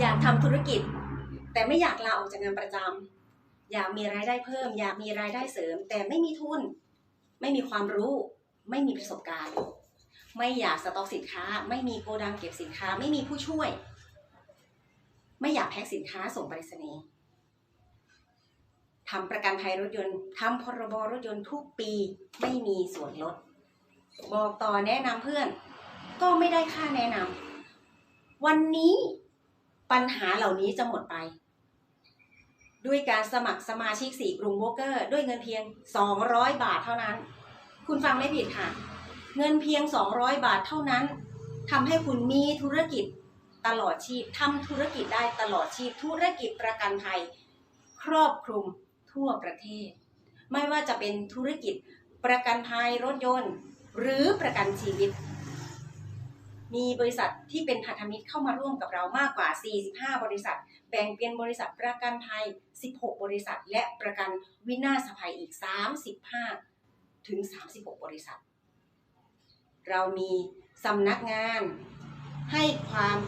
อยากทำธุรกิจ แต่ไม่อยากลาออกจากงานประจำอยากมีรายได้เพิ่ม อยากมีรายได้เสริม แต่ไม่มีทุน ไม่มีความรู้ ไม่มีประสบการณ์ ไม่อยากสต็อกสินค้า ไม่มีโกดังเก็บสินค้า ไม่มีผู้ช่วย ไม่อยากแพ็คสินค้าส่งไปรษณีย์ทำประกันภัยรถยนต์ทำพรบรถยนต์ทุกปีไม่มีส่วนลด บอกต่อแนะนำเพื่อน ก็ไม่ได้ค่าแนะนำวันนี้ ปัญหาเหล่านี้จะหมดไป ด้วยการสมัครสมาชิกสี่กรุงโบรกเกอร์ ด้วยเงินเพียง 200 บาทเท่านั้น คุณฟังไม่ผิดค่ะ เงินเพียง 200 บาทเท่านั้นทำให้คุณมีธุรกิจตลอดชีพทำธุรกิจได้ตลอดชีพ ธุรกิจประกันภัย ครอบคลุมทั่วประเทศ ไม่ว่าจะเป็นธุรกิจประกันภัยรถยนต์ หรือประกันชีวิต มีบริษัทที่เป็นพันธมิตรเข้ามาร่วมกับเรามากกว่า 45 บริษัท แบ่งเป็นบริษัทประกันภัย 16 บริษัท และประกันวินาศภัยอีก 35 ถึง 36 บริษัท เรามีสำนักงานให้ความ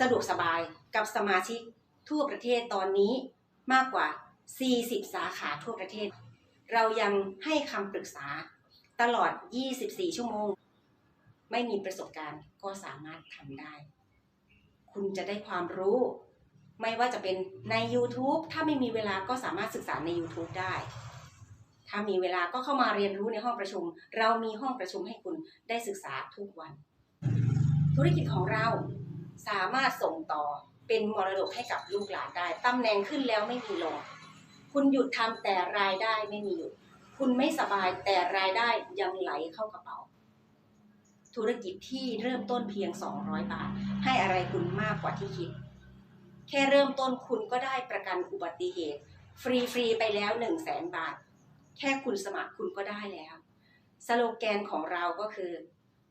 สะดวกสบายกับสมาชิกทั่วประเทศตอนนี้มากกว่า 40 สาขาทั่วประเทศ เรายังให้คำปรึกษาตลอด 24 ชั่วโมง ไม่มีประสบการณ์ก็สามารถทำได้ คุณจะได้ความรู้ ไม่ว่าจะเป็นใน YouTube ถ้าไม่มีเวลาก็สามารถศึกษาใน YouTube ได้ ถ้ามีเวลาก็เข้ามาเรียนรู้ในห้องประชุม เรามีห้องประชุมให้คุณได้ศึกษาทุกวัน ธุรกิจของเราสามารถส่งต่อเป็นมรดกให้กับลูกหลานได้ตำแหน่งขึ้นแล้วไม่มีลง คุณหยุดทำแต่รายได้ไม่มีหยุด คุณไม่สบายแต่รายได้ยังไหลเข้ากระเป๋า ธุรกิจที่เริ่มต้นเพียง 200 บาท ให้อะไรคุณมากกว่าที่คิด แค่เริ่มต้นคุณก็ได้ประกันอุบัติเหตุ ฟรีๆไปแล้ว1 0 0 0 0แสนบาท แค่คุณสมัครคุณก็ได้แล้ว สโลแกนของเราก็คือ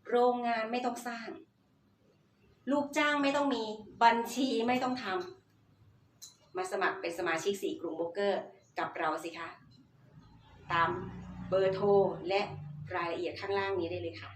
โรงงานไม่ต้องสร้าง ลูกจ้างไม่ต้องมีบัญชีไม่ต้องทำมาสมัครเป็นสมาชิกสี่กรุงโบรกเกอร์กับเราสิคะ ตามเบอร์โทรและรายละเอียดข้างล่างนี้ได้เลยค่ะ